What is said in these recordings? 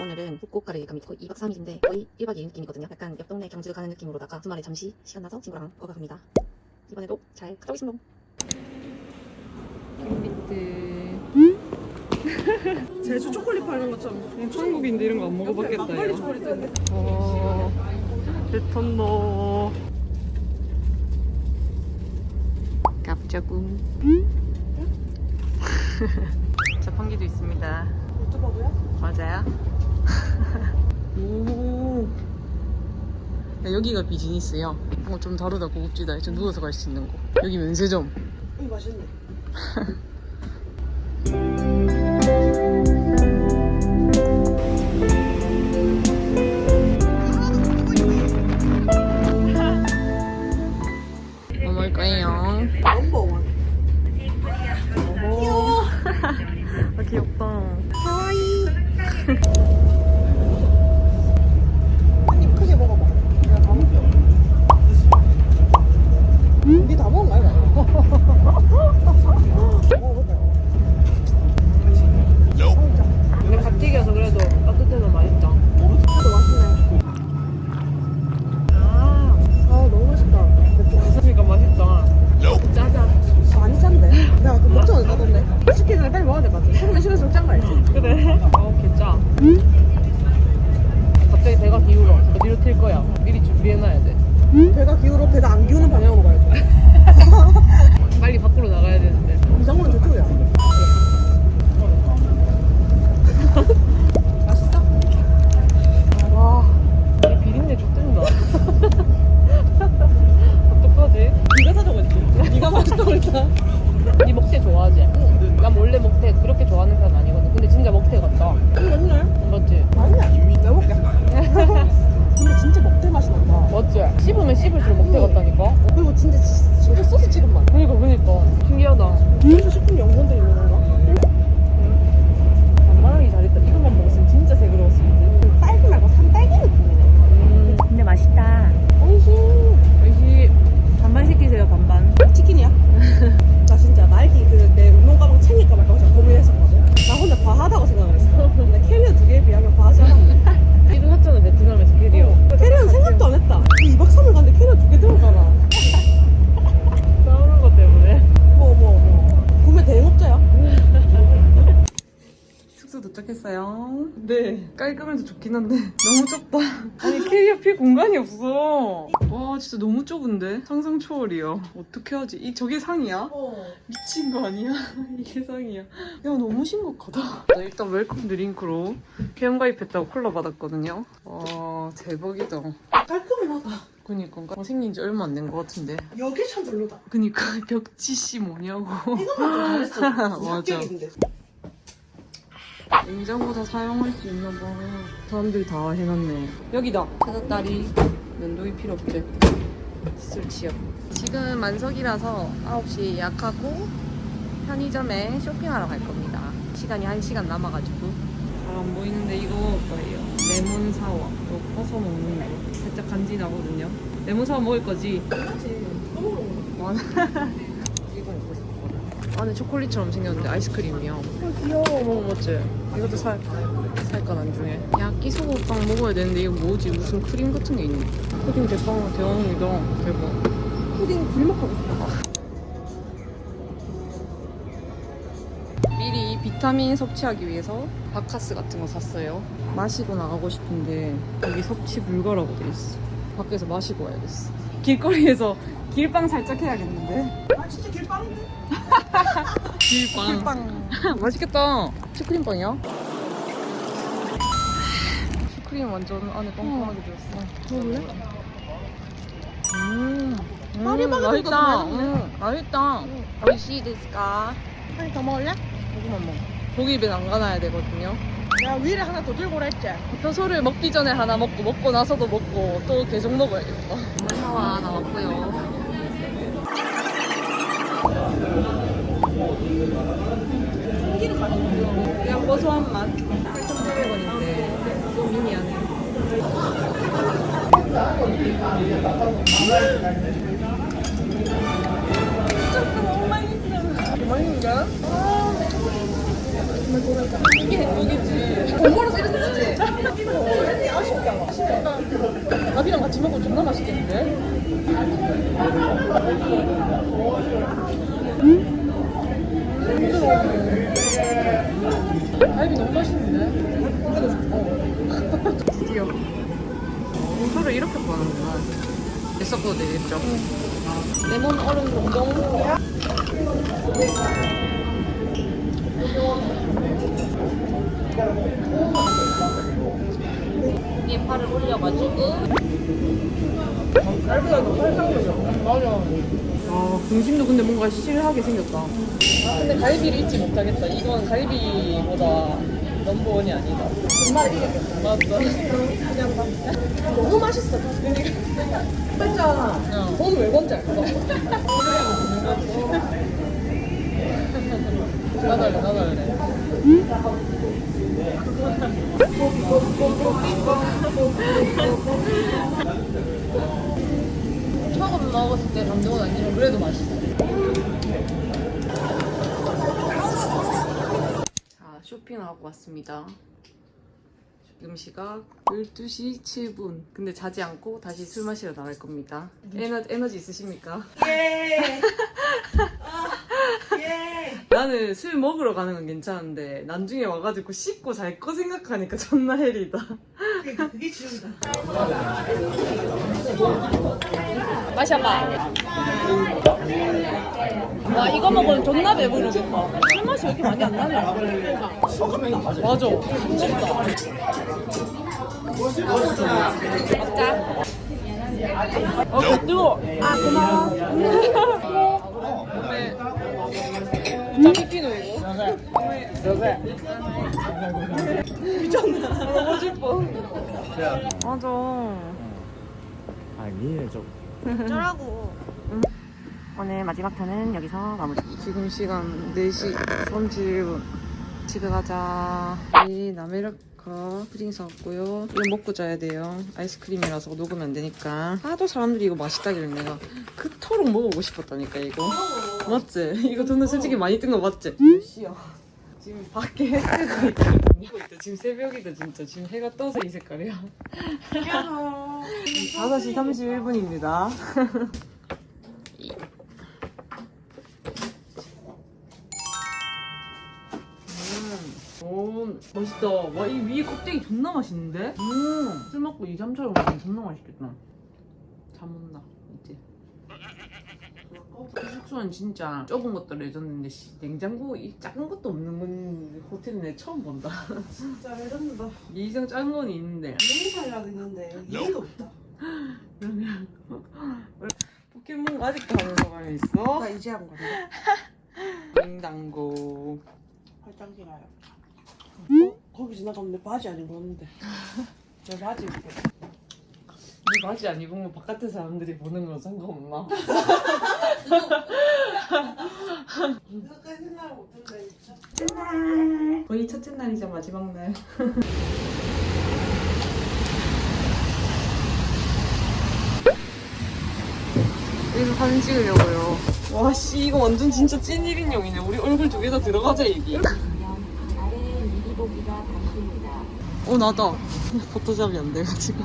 오늘은 갑니다. 거의 2박 3일인데 거의 1박 2일 느낌이거든요. 약간 옆 동네 경주 가는 느낌으로다가 주말에 잠시 시간 나서 친구랑 거가 갑니다. 이번에도 잘 갔다 오겠습니다. 캔비트 제주 초콜릿 파는 것처럼 한국인데 이런 거 안 먹어봤겠다 막걸리 야. 초콜릿 있는데 어 대탄도 갑자기 자판기도 있습니다 유튜버고요? 맞아요? 오. 야, 여기가 비즈니스야 뭔가 좀 다르다 고급지다. 좀 누워서 갈 수 있는 거. 여기 면세점. 이 맛있네 도착했어요. 네. 깔끔해도 좋긴 한데 너무 좁다. 아니 캐리어 필 공간이 없어. 와 진짜 너무 좁은데? 상상 초월이야. 어떻게 하지? 이 저게 상이야? 어 미친 거 아니야? 이게 상이야. 야 너무 심각하다. 나 일단 웰컴 드링크로 회원 가입했다고 콜라 받았거든요. 와 대박이다. 깔끔하다 그니까 어, 생긴 지 얼마 안 된 것 같은데. 여기 참 별로다 그니까 벽지 씨 뭐냐고. 이것만 좀 잘했어 맞아. 합격인데 냉장고 다 사용할 수 있나 봐. 사람들이 다 해놨네. 여기다. 사다다리. 면도기 필요 없지. 술 취업. 지금 만석이라서 9시 예약하고 편의점에 쇼핑하러 갈 겁니다. 시간이 1시간 남아가지고. 잘 안 보이는데 이거 먹을 거예요. 레몬 사워. 이거 퍼서 먹는 거. 살짝 간지 나거든요. 레몬 사워 먹을 거지? 그렇지 너무 맞아. 안에 초콜릿처럼 생겼는데 아이스크림이야. 귀여워. 어머 멋지? 이것도 살 살까 나중에. 야끼소금빵 먹어야 되는데 이거 뭐지? 무슨 크림 같은 게 있네. 푸딩 대빵 대왕이다. 대박. 푸딩 불먹하고 싶어. 미리 비타민 섭취하기 위해서 바카스 같은 거 샀어요. 마시고 나가고 싶은데 여기 섭취 불가라고 돼 있어. 밖에서 마시고 와야겠어. 길거리에서 길빵 살짝 해야겠는데. 아 진짜 길빵인데? 길빵 길빵 맛있겠다 슈크림빵이야? 슈크림 완전 안에 뻥뻥하게 들었어 먹을래? 음, 음 파리바게뜨 맛있다. 맛있네. 음, 맛있다. 오이시 데스까? 아니 더 먹을래? 조금만 먹어. 고기 입에 담가놔야 되거든요. 내가 위를 하나 더 들고 오라 했지 뼈소를 먹기 전에 하나 먹고 먹고 나서도 먹고 또 계속 먹어야겠다. 사와 나 왔고요. 참기름 맛이 고요 그냥 고소한 맛. 8,800원인데 너무 미미하네. 조금 맛있어. 맛있는가? 이게 행복이지. 돈 벌어서 이렇게 주지. 아니 아쉽다. 아쉽다. 밥이랑 같이 먹으면 존나 맛있겠는데? 응? 음? 갈비 너무 맛있는데? 어. 드디어 공소를 이렇게 구하는구나 있었어도 되겠죠? 레몬 얼음 동동 위에 팔을 올려가지고 갈비가 너무 활성적이야. 맞아 아 등심도 근데 뭔가 실하게 생겼다 근데 갈비를 잊지 못하겠다 이건 갈비보다 넘버원이 아니다 정말 이겼겠다. 맞다 그냥 막 너무 맛있어. 했잖아. 어. 돈왜 건지 알까? 나도 할래 처음 먹었을 때 감정은 아니지만 그래도 맛있어 자 쇼핑하고 왔습니다 지금 시각 12시 7분 근데 자지 않고 다시 술 마시러 나갈 겁니다 에너, 에너지 있으십니까? 예. 아, 예. 나는 술 먹으러 가는 건 괜찮은데 나중에 와가지고 씻고 잘 거 생각하니까 존나 헬이다 그게. 마셔봐 와 이거 먹으면 존나 배부르겠다 술 맛이 왜 이렇게 많이 안 나네. 맞아. 싱겁다 먹자. 어 뜨거 아 고마워. 네. 진짜 피키노 맞아 아니에요 저 오늘 마지막 편은 여기서 마무리. 지금 시간 4시 31분 집에 가자 이 나메라 카 푸딩 사왔고요. 이거 먹고 자야 돼요. 아이스크림이라서 녹으면 안 되니까. 하도 사람들이 이거 맛있다길래 내가 그토록 먹어보고 싶었다니까 이거. 맞지? 이거 돈을 솔직히 많이 뜬 거 맞지? 몇 시야? 지금 밖에 해 뜨고 있다. 지금 새벽이다 진짜. 지금 해가 떠서 이 색깔이야. 5시 31분입니다 맛있다. 와, 이 위에 껍데기 존나 맛있는데? 음, 술 먹고 2, 3차로 먹으면 존나 맛있겠다. 잠 온다, 이제. 숙소는 진짜 좁은 것도 레전드인데 씨, 냉장고 이 작은 것도 없는 건 호텔은 내 처음 본다. 진짜 레전드다. 이상 작은 건 있는데 메이살이라도 있는데 이게도 없다. 포켓몬 아직도 하는 사람이 있어? 나 이제 한 건데. 땡당고 발장기 가요. 어? 거기 지나가면 내 바지 안 입었는데. 내 바지 입게. 네 바지 안 입은 거 바깥에 사람들이 보는 건 상관없나? 그렇게 생각을 못했네 진짜. 거의 첫째 날이자 마지막 날. 여기서 사진 찍으려고요. 와, 씨, 이거 완전 진짜 찐 1인용이네. 우리 얼굴 두 개 다 들어가자, 여기. 어, 나다. 포토샵이 안 돼가지고.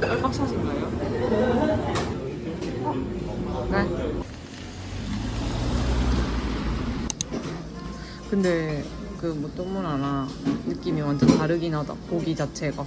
쌀밥샷인가요? 네. 근데 그뭐 또물 하나 느낌이 완전 다르긴 하다. 고기 자체가.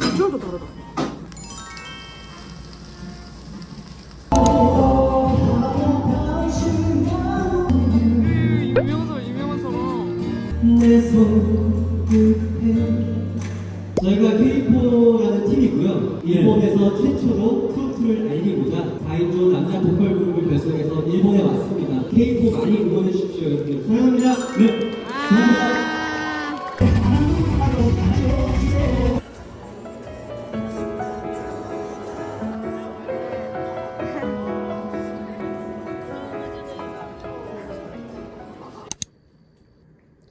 비주얼도 다르다. 유명서로. 저희가 K4라는 팀이고요. 일본에서 최초로 트로트를 알리고자 4인조 남자 보컬 그룹을 결성해서 일본에 왔습니다. K4 많이 응원해 주십시오, 여러분. 사랑합니다. 네.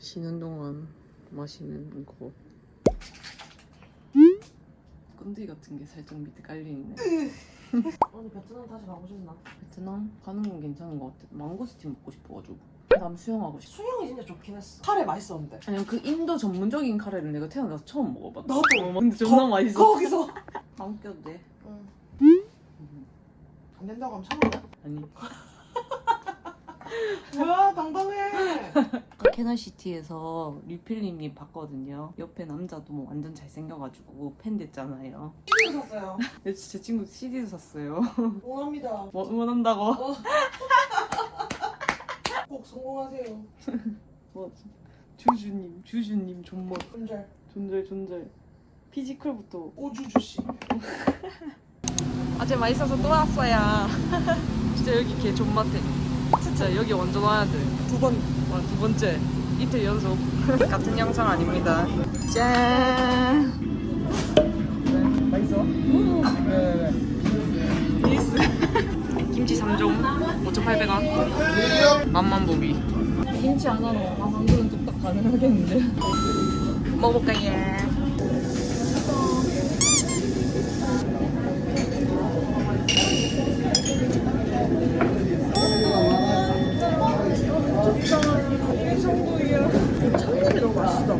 쉬는 동안 마시는 거. 번데기 같은 게 살짝 밑에 깔려있네 오늘 베트남 다시 가고 싶나? 베트남 가는 건 괜찮은 것 같아 망고스틴 먹고 싶어가지고 다음 수영하고 싶어 수영이 진짜 좋긴 했어. 카레 맛있었는데. 아니 그 인도 전문적인 카레를 내가 태어나서 처음 먹어봤다 나도. 어, 근데 존나 맛있어 거기서. 안 웃겨도 돼안 된다고 하면 참아. 아니 뭐야 당당해. 캐널시티에서 리필링님 봤거든요 옆에 남자도 뭐 완전 잘생겨가지고 팬 됐잖아요 CD 샀어요. 내, 제 친구 CD도 샀어요 응원합니다. 뭐 응원한다고? 꼭 성공하세요. 뭐 주주님 주주님 존멋 금잘 존잘 존잘 피지컬부터 오주주 씨. 아재 맛있어서 또 왔어요 진짜 여기 개 존맛해 진짜 여기 완전 와야 두 번. 돼두 번째 이틀 연속. 같은 영상 아닙니다. 짠. 맛있어? 네네네. 비스 김치 3종 5,800원. 맛만 보기 김치 하나로 아 방금은 뚝딱 가능하겠는데? 먹어볼까요? 참기름이 너무 맛있어.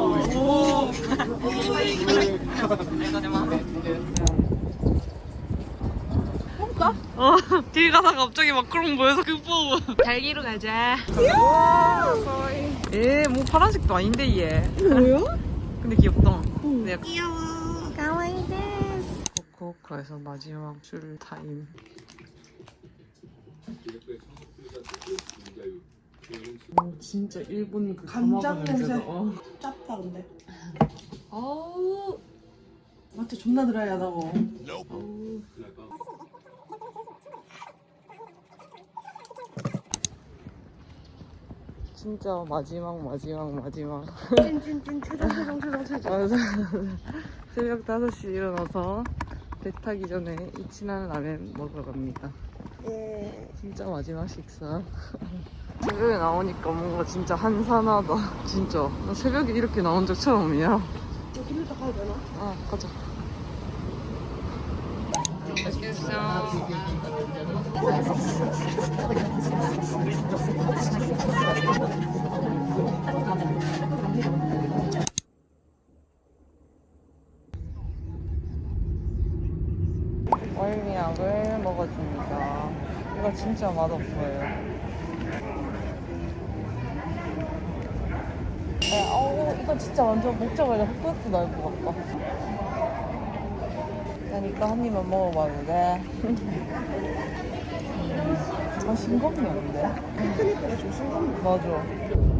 볼까? 어, 길 가다가 갑자기 막 그런 거 보여서 그 보고 달기로 가자 예, 뭐 파란색도 아닌데 얘 뭐야? 근데 귀엽다 네. 귀여워 가와이데 후쿠오카에서 마지막 술 타임 어, 진짜 일본 그 가마고 냄새. 어. 짭다 근데. 아우 마트 존나 드라이하다고. 진짜 마지막 마지막 마지막. 찐찐찐 최종 최종 최종 최종. 맞아. 새벽 5시 일어나서 배 타기 전에 이치나는 라면 먹으러 갑니다. 예. 진짜 마지막 식사. 새벽에 나오니까 뭔가 진짜 한산하다. 진짜. 나 새벽에 이렇게 나온 적 처음이야 가야 되나? 아 가자. 맛있겠어 월미약을 먹어줍니다. 이거 진짜 맛없어요 네, 어우 이거 진짜 완전 먹자마자 흑박도 날것 같다. 난 이거 한 입만 먹어봐도 돼 아, 싱겁네 근데. 크니까 좀 싱겁네. 맞아